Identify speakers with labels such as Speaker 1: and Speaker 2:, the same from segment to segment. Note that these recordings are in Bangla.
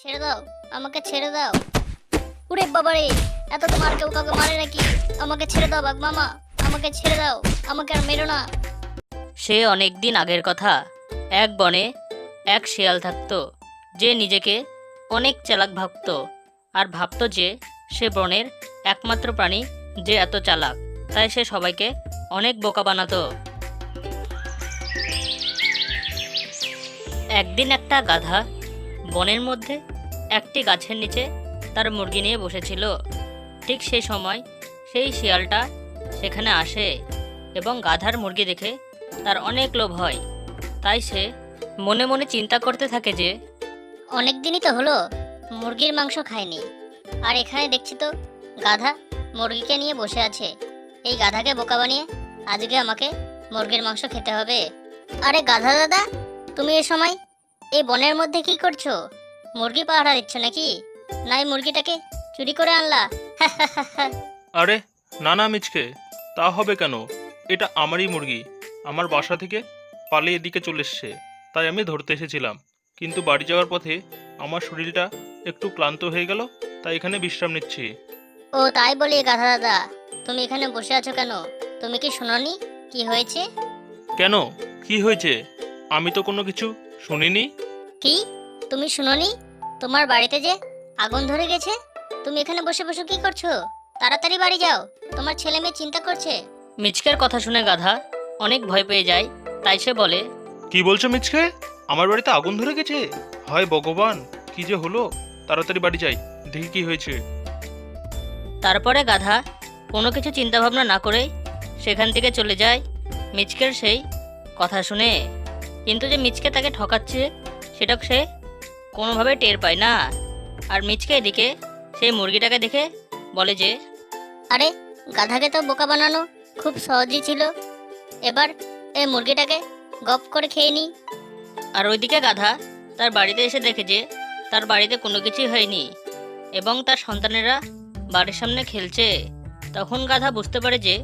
Speaker 1: ছেড়ে দাও, আমাকে ছেড়ে দাও। উরে বাবারে, এত তোমার কেউ কাউকে মারে নাকি? আমাকে ছেড়ে দাও, বাঘ মামা, আমাকে ছেড়ে দাও, আমাকে আর মেরো না।
Speaker 2: সে অনেক দিন আগের কথা। এক বনে এক শিয়াল থাকতো, যে নিজেকে অনেক চালাক ভাবত, আর ভাবতো যে সে বনের একমাত্র প্রাণী যে এত চালাক, তাই সে সবাইকে অনেক বোকা বানাতো। একদিন একটা গাধা বনের মধ্যে একটি গাছের নিচে তার মুরগি নিয়ে বসেছিল। ঠিক সেই সময় সেই শিয়ালটা সেখানে আসে এবং গাধার মুরগি দেখে তার অনেক লোভ হয়। তাই সে মনে মনে চিন্তা করতে থাকে যে,
Speaker 1: অনেক দিনই তো হলো, মুরগির মাংস খায়নি। আর এখানে দেখছি তো, গাধা মুরগিকে নিয়ে বসে আছে। এই গাধাকে বোকা বানিয়ে আজকে আমাকে মুরগির মাংস খেতে হবে। আরে গাধা দাদা, তুমি এ সময় এই বনের মধ্যে কি করছ? মুরগি পাহারা দিচ্ছ নাকি? নাই মুরগিটাকে চুরি করে আনলা।
Speaker 3: আরে না না মিচকে তা হবে কেন? এটা আমারই মুরগি। আমার বাসা থেকে পালিয়ে এদিকে চলে এসছে তাই আমি ধরতে এসেছিলাম। কিন্তু বাড়ি যাওয়ার পথে আমার শরীরটা একটু ক্লান্ত হয়ে গেল তাই এখানে বিশ্রাম নিচ্ছি।
Speaker 1: ও তাই বলি গাধা দাদা। তুমি এখানে বসে আছো কেন? তুমি কি শোনোনি? কি হয়েছে?
Speaker 3: কেন? কি হয়েছে? আমি তো কোনো কিছু শুনিনি?
Speaker 1: কি? তুমি শুনোনি? তোমার বাড়িতে যে আগুন ধরে গেছে? তুমি এখানে বসে বসে কি করছ? তাড়াতাড়ি বাড়ি যাও। তোমার ছেলে মেয়ে চিন্তা করছে।
Speaker 2: মিচকের কথা শুনে গাধা অনেক ভয় পেয়ে যায় তাই সে বলে
Speaker 3: কি বলছো মিচকে? আমার বাড়িতে আগুন ধরে গেছে? হায় ভগবান কি যে হলো? তাড়াতাড়ি বাড়ি যাই দেখি কি হয়েছে।
Speaker 2: তারপরে গাধা কোনো কিছু চিন্তাভাবনা না করে সেখান থেকে চলে যায় মিচকের সেই কথা শুনে। কিন্তু যে মিচকে তাকে ঠকাচ্ছে সেটা সে কোনোভাবে টের পায় না। আর মিচকে এদিকে সেই মুরগিটাকে দেখে বলে যে
Speaker 1: আরে গাধাকে তো বোকা বানানো খুব সহজই ছিল। এবার এই মুরগিটাকে গপ করে খেয়ে নি।
Speaker 2: আর ওইদিকে গাধা তার বাড়িতে এসে দেখে যে তার বাড়িতে কোনো কিছুই হয়নি এবং তার সন্তানেরা বাড়ির সামনে খেলছে। তখন গাধা বুঝতে পারে যে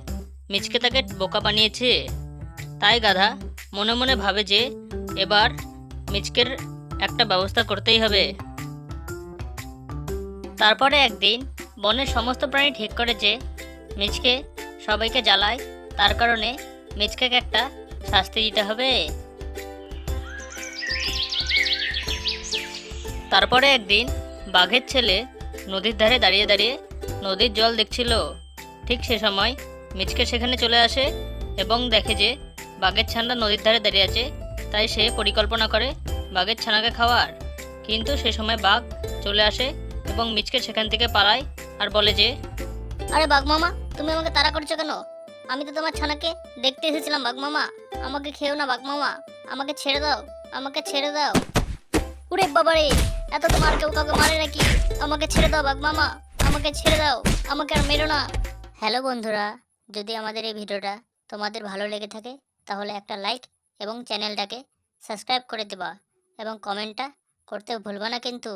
Speaker 2: মিচকে তাকে বোকা বানিয়েছে। তাই গাধা মনে মনে ভাবে যে এবার মিচকের একটা ব্যবস্থা করতেই হবে। তারপরে একদিন বনের সমস্ত প্রাণী ঠিক করে যে মিচকে সবাইকে জ্বালায়, তার কারণে মিচকেকে একটা শাস্তি দিতে হবে। তারপরে একদিন বাঘের ছেলে নদীর ধারে দাঁড়িয়ে দাঁড়িয়ে নদীর জল দেখছিল। ঠিক সে সময় মিচকে সেখানে চলে আসে এবং দেখে যে বাঘের ছানা নদীর ধারে দাঁড়িয়ে আছে, তাই সে পরিকল্পনা করে বাঘের ছানাকে খাওয়ার। কিন্তু সে সময় বাঘ চলে আসে এবং মিচকে সেখান থেকে পালায় আর বলে যে,
Speaker 1: আরে বাঘ মামা, তুমি আমাকে তাড়া করছ কেন? আমি তো তোমার ছানাকে দেখতে এসেছিলাম, বাঘ মামা। আমাকে খেও না, বাঘ মামা। আমাকে ছেড়ে দাও, আমাকে ছেড়ে দাও। উরে বাবারে, এত তোমার কেউ কাউকে মারে নাকি? আমাকে ছেড়ে দাও, বাঘ মামা। আমাকে ছেড়ে দাও, আমাকে আর মেরো না। হ্যালো বন্ধুরা, যদি আমাদের এই ভিডিওটা তোমাদের ভালো লেগে থাকে তাহলে একটা লাইক এবং চ্যানেলটাকে সাবস্ক্রাইব করে দেবা এবং কমেন্টটা করতে ভুলবা না কিন্তু।